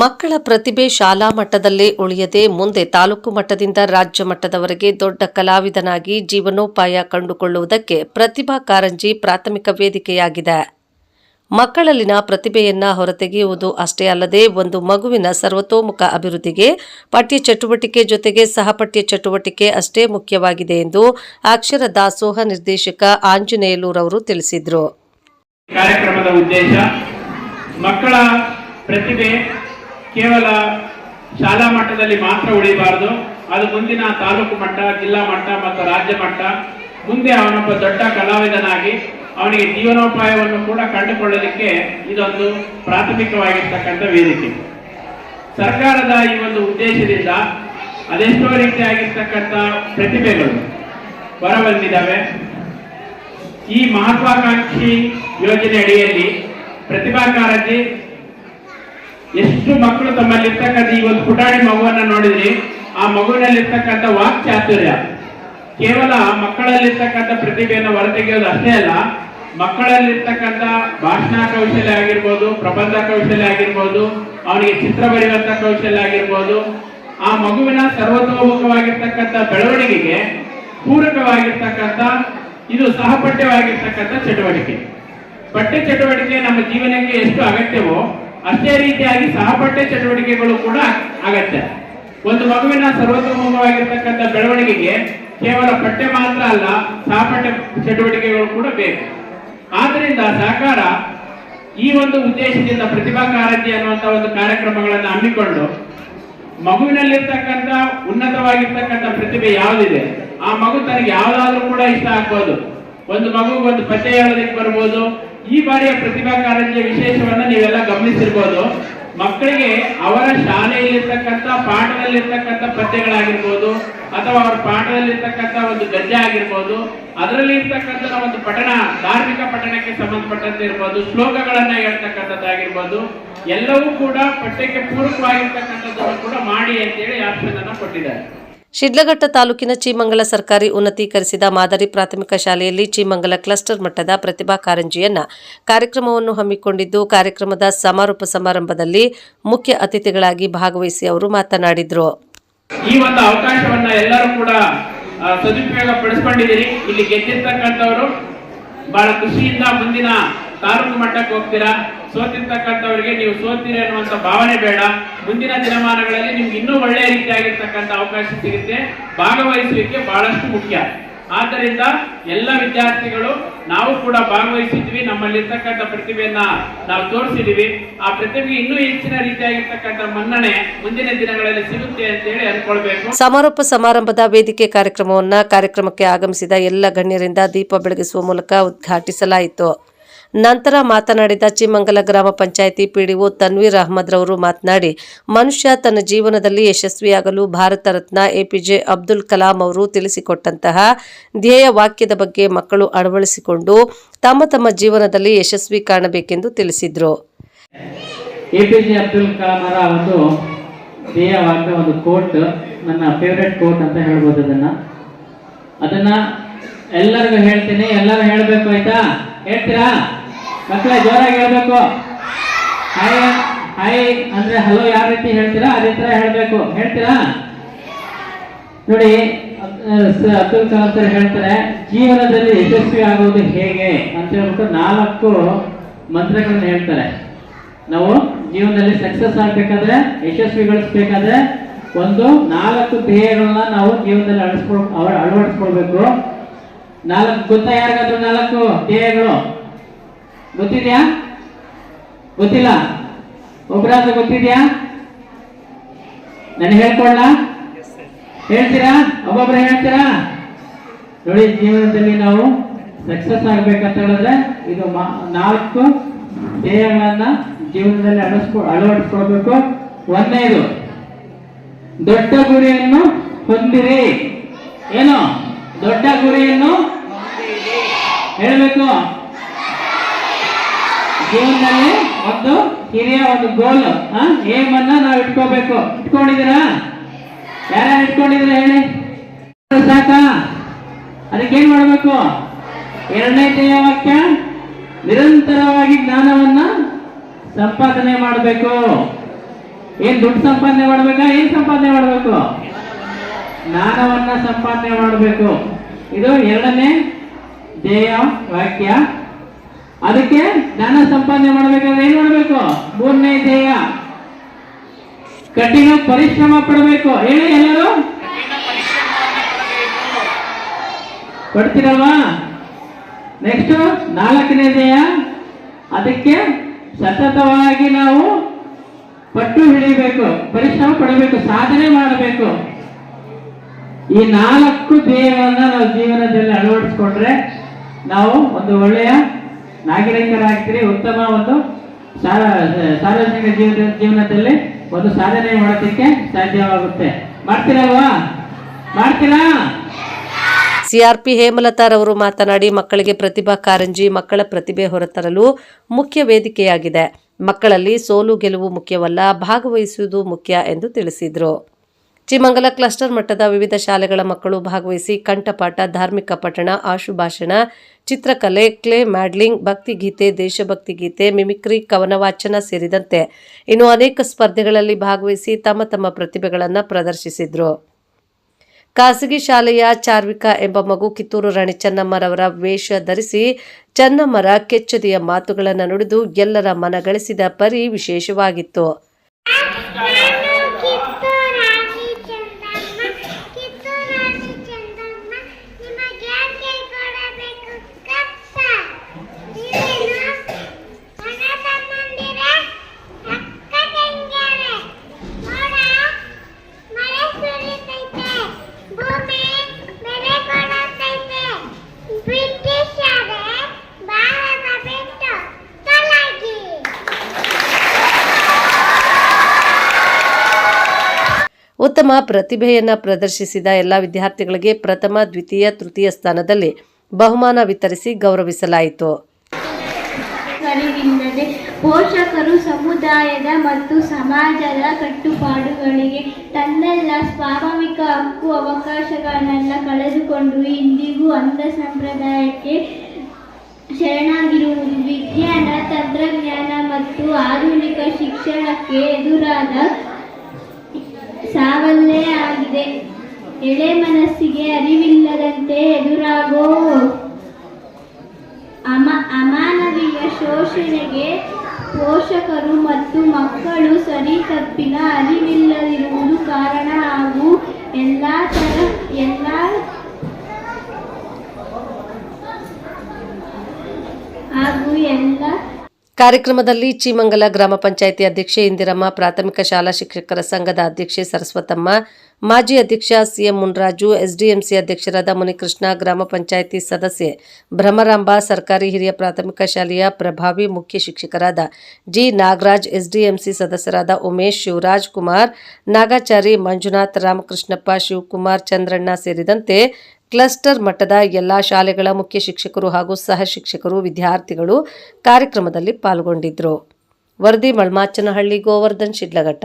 ಮಕ್ಕಳ ಪ್ರತಿಭೆ ಶಾಲಾ ಮಟ್ಟದಲ್ಲೇ ಉಳಿಯದೆ ಮುಂದೆ ತಾಲೂಕು ಮಟ್ಟದಿಂದ ರಾಜ್ಯ ಮಟ್ಟದವರೆಗೆ ದೊಡ್ಡ ಕಲಾವಿದನಾಗಿ ಜೀವನೋಪಾಯ ಕಂಡುಕೊಳ್ಳುವುದಕ್ಕೆ ಪ್ರತಿಭಾ ಕಾರಂಜಿ ಪ್ರಾಥಮಿಕ ವೇದಿಕೆಯಾಗಿದೆ. ಮಕ್ಕಳಲ್ಲಿನ ಪ್ರತಿಭೆಯನ್ನ ಹೊರತೆಗೆಯುವುದು ಅಷ್ಟೇ ಅಲ್ಲದೆ ಒಂದು ಮಗುವಿನ ಸರ್ವತೋಮುಖ ಅಭಿವೃದ್ಧಿಗೆ, ಪಠ್ಯ ಚಟುವಟಿಕೆ ಜೊತೆಗೆ ಸಹಪಠ್ಯ ಚಟುವಟಿಕೆ ಅಷ್ಟೇ ಮುಖ್ಯವಾಗಿದೆ ಎಂದು ಅಕ್ಷರ ದಾಸೋಹ ನಿರ್ದೇಶಕ ಆಂಜನೇಯಲೂರವರು ತಿಳಿಸಿದರು. ಕಾರ್ಯಕ್ರಮದ ಉದ್ದೇಶ ಮಕ್ಕಳ ಪ್ರತಿಭೆ ಕೇವಲ ಶಾಲಾ ಮಟ್ಟದಲ್ಲಿ ಮಾತ್ರ ಉಳಿಬಾರದು. ಅದು ಮುಂದಿನ ತಾಲೂಕು ಮಟ್ಟ, ಜಿಲ್ಲಾ ಮಟ್ಟ ಮತ್ತು ರಾಜ್ಯ ಮಟ್ಟ. ಮುಂದೆ ಅವನೊಬ್ಬ ದೊಡ್ಡ ಕಲಾವಿದನಾಗಿ ಅವನಿಗೆ ಜೀವನೋಪಾಯವನ್ನು ಕೂಡ ಕಂಡುಕೊಳ್ಳಲಿಕ್ಕೆ ಇದೊಂದು ಪ್ರಾಥಮಿಕವಾಗಿರ್ತಕ್ಕಂಥ ವೇದಿಕೆ. ಸರ್ಕಾರದ ಈ ಒಂದು ಉದ್ದೇಶದಿಂದ ಅದೆಷ್ಟೋ ರೀತಿಯಾಗಿರ್ತಕ್ಕಂಥ ಪ್ರತಿಭೆಗಳು ಹೊರಬಂದಿದ್ದಾವೆ. ಈ ಮಹತ್ವಾಕಾಂಕ್ಷಿ ಯೋಜನೆ ಅಡಿಯಲ್ಲಿ ಪ್ರತಿಭಾ ಕಾರಂಜಿ ಎಷ್ಟು ಮಕ್ಕಳು ತಮ್ಮಲ್ಲಿರ್ತಕ್ಕಂಥ ಈ ಒಂದು ಪುಟಾಣಿ ಮಗುವನ್ನ ನೋಡಿದ್ರಿ, ಆ ಮಗುವಿನಲ್ಲಿರ್ತಕ್ಕಂಥ ವಾಕ್ ಚಾತುರ್ಯ ಕೇವಲ ಮಕ್ಕಳಲ್ಲಿರ್ತಕ್ಕಂಥ ಪ್ರತಿಭೆಯನ್ನು ಹೊರತೆಗೆಯೋದು ಅಷ್ಟೇ ಅಲ್ಲ, ಮಕ್ಕಳಲ್ಲಿರ್ತಕ್ಕಂಥ ಭಾಷಣ ಕೌಶಲ್ಯ ಆಗಿರ್ಬೋದು, ಪ್ರಬಂಧ ಕೌಶಲ್ಯ ಆಗಿರ್ಬೋದು, ಅವನಿಗೆ ಚಿತ್ರ ಬರೆಯುವಂತ ಕೌಶಲ್ಯ ಆಗಿರ್ಬೋದು, ಆ ಮಗುವಿನ ಸರ್ವತೋಮುಖವಾಗಿರ್ತಕ್ಕಂಥ ಬೆಳವಣಿಗೆಗೆ ಪೂರಕವಾಗಿರ್ತಕ್ಕಂಥ, ಇದು ಸಹಪಠ್ಯವಾಗಿರ್ತಕ್ಕಂಥ ಚಟುವಟಿಕೆ. ಪಠ್ಯ ಚಟುವಟಿಕೆ ನಮ್ಮ ಜೀವನಕ್ಕೆ ಎಷ್ಟು ಅಗತ್ಯವೋ ಅಷ್ಟೇ ರೀತಿಯಾಗಿ ಸಹಪಠ್ಯ ಚಟುವಟಿಕೆಗಳು ಕೂಡ ಆಗತ್ತೆ. ಒಂದು ಮಗುವಿನ ಸರ್ವತೋಮುಖವಾಗಿರ್ತಕ್ಕಂಥ ಬೆಳವಣಿಗೆಗೆ ಕೇವಲ ಪಠ್ಯ ಮಾತ್ರ ಅಲ್ಲ, ಸಹಪಠ್ಯ ಚಟುವಟಿಕೆಗಳು ಕೂಡ ಬೇಕು. ಆದ್ರಿಂದ ಸರ್ಕಾರ ಈ ಒಂದು ಉದ್ದೇಶದಿಂದ ಪ್ರತಿಭಾ ಕಾರಂಜಿ ಅನ್ನುವಂಥ ಒಂದು ಕಾರ್ಯಕ್ರಮಗಳನ್ನು ಹಮ್ಮಿಕೊಂಡು ಮಗುವಿನಲ್ಲಿರ್ತಕ್ಕಂಥ ಉನ್ನತವಾಗಿರ್ತಕ್ಕಂಥ ಪ್ರತಿಭೆ ಯಾವುದಿದೆ, ಆ ಮಗು ತನಗೆ ಯಾವುದಾದ್ರೂ ಕೂಡ ಇಷ್ಟ ಆಗ್ಬೋದು. ಒಂದು ಮಗು ಒಂದು ಪದ್ಯ ಹೇಳೋದಕ್ಕೆ ಬರ್ಬೋದು ಈ ಬಾರಿಯ ಪ್ರತಿಭಾ ಕಾರಂಜಿಯ ವಿಶೇಷವನ್ನ ನೀವೆಲ್ಲ ಗಮನಿಸಿರ್ಬೋದು. ಮಕ್ಕಳಿಗೆ ಅವರ ಶಾಲೆಯಲ್ಲಿರ್ತಕ್ಕಂಥ, ಪಾಠದಲ್ಲಿರ್ತಕ್ಕಂಥ ಪದ್ಯಗಳಾಗಿರ್ಬೋದು ಅಥವಾ ಅವರ ಪಾಠದಲ್ಲಿರ್ತಕ್ಕಂಥ ಒಂದು ಗದ್ಯ ಆಗಿರ್ಬೋದು ಅದರಲ್ಲಿ ಇರ್ತಕ್ಕಂಥ ಒಂದು ಪಠಣ, ಧಾರ್ಮಿಕ ಪಠಣಕ್ಕೆ ಸಂಬಂಧಪಟ್ಟಂತೆ ಇರ್ಬೋದು, ಶ್ಲೋಕಗಳನ್ನ ಹೇಳ್ತಕ್ಕಂಥದ್ದಾಗಿರ್ಬೋದು, ಎಲ್ಲವೂ ಕೂಡ ಪಠ್ಯಕ್ಕೆ ಪೂರಕವಾಗಿರ್ತಕ್ಕಂಥದ್ದನ್ನು ಕೂಡ ಮಾಡಿ ಅಂತೇಳಿ ಆಪ್ಷನ್ ಅನ್ನ ಕೊಟ್ಟಿದ್ದಾರೆ. ಶಿಡ್ಲಘಟ್ಟ ತಾಲೂಕಿನ ಚೀಮಂಗಲ ಸರ್ಕಾರಿ ಉನ್ನತೀಕರಿಸಿದ ಮಾದರಿ ಪ್ರಾಥಮಿಕ ಶಾಲೆಯಲ್ಲಿ ಚೀಮಂಗಲ ಕ್ಲಸ್ಟರ್ ಮಟ್ಟದ ಪ್ರತಿಭಾ ಕಾರಂಜಿಯನ್ನ ಕಾರ್ಯಕ್ರಮವನ್ನು ಹಮ್ಮಿಕೊಂಡಿದ್ದು, ಕಾರ್ಯಕ್ರಮದ ಸಮಾರೋಪ ಸಮಾರಂಭದಲ್ಲಿ ಮುಖ್ಯ ಅತಿಥಿಗಳಾಗಿ ಭಾಗವಹಿಸಿ ಅವರು ಮಾತನಾಡಿದರು. ಈ ಒಂದು ಅವಕಾಶವನ್ನ ಎಲ್ಲರೂ ಕೂಡ ಸದುಪಯೋಗ ಪಡಿಸ್ಕೊಂಡಿದ್ದೀರಿ. ಇಲ್ಲಿ ಗೆದ್ದಿರ್ತಕ್ಕಂಥವರು ಬಹಳ ಖುಷಿಯಿಂದ ಮುಂದಿನ ತಾಲೂಕು ಮಟ್ಟಕ್ಕೆ ಹೋಗ್ತೀರಾ? ಸೋತಿರ್ತಕ್ಕಂಥವ್ರಿಗೆ ನೀವು ಸೋತೀರಿ ಅನ್ನುವಂಥ ಭಾವನೆ ಬೇಡ. ಮುಂದಿನ ದಿನಮಾನಗಳಲ್ಲಿ ನಿಮ್ಗೆ ಇನ್ನೂ ಒಳ್ಳೆಯ ರೀತಿಯಾಗಿರ್ತಕ್ಕಂಥ ಅವಕಾಶ ಸಿಗುತ್ತೆ. ಭಾಗವಹಿಸಲಿಕ್ಕೆ ಬಹಳಷ್ಟು ಮುಖ್ಯ. ಆದ್ದರಿಂದ ಎಲ್ಲ ವಿದ್ಯಾರ್ಥಿಗಳು, ನಾವು ಕೂಡ ಭಾಗವಹಿಸಿದ್ವಿ. ನಮ್ಮಲ್ಲಿರ್ತಕ್ಕಂಥ ಪ್ರತಿಭೆಯನ್ನ ನಾವು ತೋರಿಸಿದೀವಿ. ಆ ಪ್ರತಿಭೆ ಇನ್ನೂ ಹೆಚ್ಚಿನ ರೀತಿಯಾಗಿರ್ತಕ್ಕಂಥ ಮನ್ನಣೆ ಮುಂದಿನ ದಿನಗಳಲ್ಲಿ ಸಿಗುತ್ತೆ ಅಂತ ಹೇಳಿ ಅನ್ಕೊಳ್ಬೇಕು ಸಮಾರೋಪ ಸಮಾರಂಭದ ವೇದಿಕೆ ಕಾರ್ಯಕ್ರಮವನ್ನ ಕಾರ್ಯಕ್ರಮಕ್ಕೆ ಆಗಮಿಸಿದ ಎಲ್ಲ ಗಣ್ಯರಿಂದ ದೀಪ ಬೆಳಗಿಸುವ ಮೂಲಕ ಉದ್ಘಾಟಿಸಲಾಯಿತು. ನಂತರ ಮಾತನಾಡಿದ ಚಿಮಂಗಲ ಗ್ರಾಮ ಪಂಚಾಯಿತಿ ಪಿಡಿಒ ತನ್ವೀರ್ ಅಹಮದ್ ರವರು ಮಾತನಾಡಿ, ಮನುಷ್ಯ ತನ್ನ ಜೀವನದಲ್ಲಿ ಯಶಸ್ವಿಯಾಗಲು ಭಾರತ ರತ್ನ ಎಪಿಜೆ ಅಬ್ದುಲ್ ಕಲಾಂ ಅವರು ತಿಳಿಸಿಕೊಟ್ಟಂತಹ ಧ್ಯೇಯ ವಾಕ್ಯದ ಬಗ್ಗೆ ಮಕ್ಕಳು ಅಳವಡಿಸಿಕೊಂಡು ತಮ್ಮ ತಮ್ಮ ಜೀವನದಲ್ಲಿ ಯಶಸ್ವಿ ಕಾಣಬೇಕೆಂದು ತಿಳಿಸಿದರು. ಎಪಿಜೆ ಅಬ್ದುಲ್ ಕಲಾಂ ಅವರ ಒಂದು ಧ್ಯೇಯವಾಕ್ಯ ಒಂದು ಕೋಟ್, ನನ್ನ ಫೇವ್ರೆಟ್ ಕೋಟ್ ಅಂತ ಹೇಳ್ಬೋದು ಅದನ್ನ. ಅದನ್ನ ಎಲ್ಲರಿಗೂ ಹೇಳ್ತೀನಿ. ಎಲ್ಲರೂ ಹೇಳ್ಬೇಕು, ಆಯ್ತಾ? ಹೇಳ್ತೀರಾ? ಮಕ್ಕಳೇ, ಜೋರಾಗಿ ಹೇಳ್ಬೇಕು. ಹಾಯ್ ಹಾಯ್ ಅಂದ್ರೆ ಹಲೋ ಯಾವ ರೀತಿ ಹೇಳ್ತೀರಾ? ಅದೇ ತರ ಹೇಳ್ಬೇಕು. ಹೇಳ್ತೀರಾ? ನೋಡಿ ಅಬ್ದುಲ್ ಕಲಾಂ ಸರ್ ಹೇಳ್ತಾರೆ, ಜೀವನದಲ್ಲಿ ಯಶಸ್ವಿ ಆಗುವುದು ಹೇಗೆ ಅಂತ ಹೇಳ್ಬಿಟ್ಟು ನಾಲ್ಕು ಮಂತ್ರಗಳನ್ನ ಹೇಳ್ತಾರೆ. ನಾವು ಜೀವನದಲ್ಲಿ ಸಕ್ಸಸ್ ಆಗ್ಬೇಕಾದ್ರೆ, ಯಶಸ್ವಿಗೊಳಿಸ್ಬೇಕಾದ್ರೆ ಒಂದು, ನಾಲ್ಕು ಧ್ಯೇಯಗಳನ್ನ ನಾವು ಜೀವನದಲ್ಲಿ ಅಳಿಸ್ಕೊಳ್ ಅಳವಡಿಸ್ಕೊಳ್ಬೇಕು. ನಾಲ್ಕು, ಗೊತ್ತಾ ಯಾರಿಗಾದ್ರು ನಾಲ್ಕು ಧ್ಯೇಯಗಳು ಗೊತ್ತಿದ್ಯಾ? ಗೊತ್ತಿಲ್ಲ. ಒಬ್ಬರಾದ ಗೊತ್ತಿದ್ಯಾ? ನಾನು ಹೇಳ್ಕೊಳ್ಳ ಹೇಳ್ತೀರಾ? ಒಬ್ಬೊಬ್ರು ಹೇಳ್ತೀರಾ? ನೋಡಿ, ಜೀವನದಲ್ಲಿ ನಾವು ಸಕ್ಸಸ್ ಆಗ್ಬೇಕಂತ ಹೇಳಿದ್ರೆ ಇದು ನಾಲ್ಕು ಧ್ಯೇಯಗಳನ್ನ ಜೀವನದಲ್ಲಿ ಅಳಸ್ಕೊ ಅಳವಡಿಸ್ಕೊಳ್ಬೇಕು. ಒಂದನೇದು, ದೊಡ್ಡ ಗುರಿಯನ್ನು ಹೊಂದಿರಿ. ಏನು? ದೊಡ್ಡ ಗುರಿಯನ್ನು ಹೇಳಬೇಕು. ಜೀವನದಲ್ಲಿ ಒಂದು ಹಿರಿಯ ಒಂದು ಗೋಲ್ ಏಮ್ ಅನ್ನ ನಾವು ಇಟ್ಕೋಬೇಕು. ಇಟ್ಕೊಂಡಿದ್ದೀರಾ? ಯಾರ್ಯಾರು ಇಟ್ಕೊಂಡಿದ್ದೀರಾ ಹೇಳಿ? ಸಾಕ? ಅದಕ್ಕೆ ಏನ್ ಮಾಡಬೇಕು? ಎರಡನೇ ವಾಕ್ಯ, ನಿರಂತರವಾಗಿ ಜ್ಞಾನವನ್ನ ಸಂಪಾದನೆ ಮಾಡಬೇಕು. ಏನ್ ದುಡ್ಡು ಸಂಪಾದನೆ ಮಾಡ್ಬೇಕಾ? ಏನ್ ಸಂಪಾದನೆ ಮಾಡಬೇಕು? ಜ್ಞಾನವನ್ನ ಸಂಪಾದನೆ ಮಾಡಬೇಕು. ಇದು ಎರಡನೇ ಧ್ಯೇಯ ವಾಕ್ಯ. ಅದಕ್ಕೆ ಜ್ಞಾನ ಸಂಪಾದನೆ ಮಾಡಬೇಕಾದ್ರೆ ಏನ್ ಮಾಡಬೇಕು? ಮೂರನೇ ಧ್ಯೇಯ. ಕಠಿಣ ಪರಿಶ್ರಮ ಪಡಬೇಕು. ಹೇಳಿ ಎಲ್ಲರೂ. ಪಡ್ತೀರಲ್ವಾ? ನೆಕ್ಸ್ಟ್ ನಾಲ್ಕನೇ ಧ್ಯೇಯ. ಅದಕ್ಕೆ ಸತತವಾಗಿ ನಾವು ಪಟ್ಟು ಹಿಡಿಬೇಕು, ಪರಿಶ್ರಮ ಪಡಬೇಕು, ಸಾಧನೆ ಮಾಡಬೇಕು. ಈ ನಾಲ್ಕು ಧ್ಯೇಯಗಳನ್ನ ನಾವು ಜೀವನದಲ್ಲಿ ಅಳವಡಿಸ್ಕೊಂಡ್ರೆ ನಾವು ಒಂದು ಒಳ್ಳೆಯ ನಾಗರಿಕರಾಗ್ತೀರಿ ಉತ್ತಮ ಒಂದು ಸಾರ- ಸಾರ್ವಜನಿಕ ಜೀವನ ಜೀವನದಲ್ಲಿ ಒಂದು ಸಾಧನೆ ಮಾಡೋದಕ್ಕೆ ಸಾಧ್ಯವಾಗುತ್ತೆ. ಮಾಡ್ತೀರಲ್ವಾ? ಮಾಡ್ತೀರಾ? ಸಿಆರ್ಪಿ ಹೇಮಲತಾರವರು ಮಾತನಾಡಿ ಮಕ್ಕಳಿಗೆ ಪ್ರತಿಭಾ ಕಾರಂಜಿ, ಮಕ್ಕಳ ಪ್ರತಿಭೆ ಹೊರತರಲು ಮುಖ್ಯ ವೇದಿಕೆಯಾಗಿದೆ. ಮಕ್ಕಳಲ್ಲಿ ಸೋಲು ಗೆಲುವು ಮುಖ್ಯವಲ್ಲ, ಭಾಗವಹಿಸುವುದು ಮುಖ್ಯ ಎಂದು ತಿಳಿಸಿದರು. ಚಿಮಂಗಲ ಕ್ಲಸ್ಟರ್ ಮಟ್ಟದ ವಿವಿಧ ಶಾಲೆಗಳ ಮಕ್ಕಳು ಭಾಗವಹಿಸಿ ಕಂಠಪಾಠ, ಧಾರ್ಮಿಕ ಪಠಣ, ಆಶುಭಾಷಣ, ಚಿತ್ರಕಲೆ, ಕ್ಲೇ ಮ್ಯಾಡ್ಲಿಂಗ್ ಭಕ್ತಿಗೀತೆ ದೇಶಭಕ್ತಿ ಗೀತೆ, ಮಿಮಿಕ್ರಿ ಕವನ ವಾಚನ ಸೇರಿದಂತೆ ಇನ್ನು ಅನೇಕ ಸ್ಪರ್ಧೆಗಳಲ್ಲಿ ಭಾಗವಹಿಸಿ ತಮ್ಮ ತಮ್ಮ ಪ್ರತಿಭೆಗಳನ್ನು ಪ್ರದರ್ಶಿಸಿದರು. ಖಾಸಗಿ ಶಾಲೆಯ ಚಾರ್ವಿಕ ಎಂಬ ಮಗು ಕಿತ್ತೂರು ರಾಣಿ ಚೆನ್ನಮ್ಮರವರ ವೇಷ ಧರಿಸಿ ಚೆನ್ನಮ್ಮರ ಕೆಚ್ಚದೆಯ ಮಾತುಗಳನ್ನು ನುಡಿದು ಎಲ್ಲರ ಮನಗಳಿಸಿದ ಪರಿ ವಿಶೇಷವಾಗಿತ್ತು. ಉತ್ತಮ ಪ್ರತಿಭೆಯನ್ನು ಪ್ರದರ್ಶಿಸಿದ ಎಲ್ಲ ವಿದ್ಯಾರ್ಥಿಗಳಿಗೆ ಪ್ರಥಮ, ದ್ವಿತೀಯ, ತೃತೀಯ ಸ್ಥಾನದಲ್ಲಿ ಬಹುಮಾನ ವಿತರಿಸಿ ಗೌರವಿಸಲಾಯಿತು. ಪೋಷಕರು ಸಮುದಾಯದ ಮತ್ತು ಸಮಾಜದ ಕಟ್ಟುಪಾಡುಗಳಿಗೆ ತನ್ನೆಲ್ಲ ಸ್ವಾಭಾವಿಕ ಹಕ್ಕು, ಅವಕಾಶಗಳನ್ನೆಲ್ಲ ಕಳೆದುಕೊಂಡು ಇಂದಿಗೂ ಅಂಧ ಸಂಪ್ರದಾಯಕ್ಕೆ ಶರಣಾಗಿರುವುದು ವಿಜ್ಞಾನ, ತಂತ್ರಜ್ಞಾನ ಮತ್ತು ಆಧುನಿಕ ಶಿಕ್ಷಣಕ್ಕೆ ಎದುರಾದ ಸಾವಲ್ಲೇ ಆಗಿದೆ. ಎಳೆ ಮನಸ್ಸಿಗೆ ಅರಿವಿಲ್ಲದಂತೆ ಎದುರಾಗೋ ಅಮ ಅಮಾನವೀಯ ಶೋಷಣೆಗೆ ಪೋಷಕರು ಮತ್ತು ಮಕ್ಕಳು ಸರಿ ತಪ್ಪಿನ ಅರಿವಿಲ್ಲದಿರುವುದು ಕಾರಣ ಹಾಗೂ ಎಲ್ಲ ತರ ಎಲ್ಲ ಹಾಗೂ ಎಲ್ಲ ಕಾರ್ಯಕ್ರಮದಲ್ಲಿ ಚೀಮಂಗಲ ಗ್ರಾಮ ಪಂಚಾಯಿತಿ ಅಧ್ಯಕ್ಷೆ ಇಂದಿರಮ್ಮ, ಪ್ರಾಥಮಿಕ ಶಾಲಾ ಶಿಕ್ಷಕರ ಸಂಘದ ಅಧ್ಯಕ್ಷೆ ಸರಸ್ವತಮ್ಮ, ಮಾಜಿ ಅಧ್ಯಕ್ಷ ಸಿಎಂ ಮುನ್ರಾಜು, ಎಸ್ಡಿಎಂಸಿ ಅಧ್ಯಕ್ಷರಾದ ಮುನಿಕೃಷ್ಣ, ಗ್ರಾಮ ಪಂಚಾಯಿತಿ ಸದಸ್ಯೆ ಭ್ರಮರಾಂಬ, ಸರ್ಕಾರಿ ಹಿರಿಯ ಪ್ರಾಥಮಿಕ ಶಾಲೆಯ ಪ್ರಭಾವಿ ಮುಖ್ಯ ಶಿಕ್ಷಕರಾದ ಜಿ ನಾಗರಾಜ್, ಎಸ್ಡಿಎಂಸಿ ಸದಸ್ಯರಾದ ಉಮೇಶ್, ಶಿವರಾಜ್ ಕುಮಾರ್, ನಾಗಾಚಾರಿ ಮಂಜುನಾಥ್, ರಾಮಕೃಷ್ಣಪ್ಪ, ಶಿವಕುಮಾರ್, ಚಂದ್ರಣ್ಣ ಸೇರಿದಂತೆ ಕ್ಲಸ್ಟರ್ ಮಟ್ಟದ ಎಲ್ಲಾ ಶಾಲೆಗಳ ಮುಖ್ಯ ಶಿಕ್ಷಕರು ಹಾಗೂ ಸಹ ಶಿಕ್ಷಕರು ವಿದ್ಯಾರ್ಥಿಗಳು ಕಾರ್ಯಕ್ರಮದಲ್ಲಿ ಪಾಲ್ಗೊಂಡಿದ್ದರು ವರದಿ ಮಳ್ಮಾಚನಹಳ್ಳಿ ಗೋವರ್ಧನ್ ಶಿಡ್ಲಘಟ್ಟ.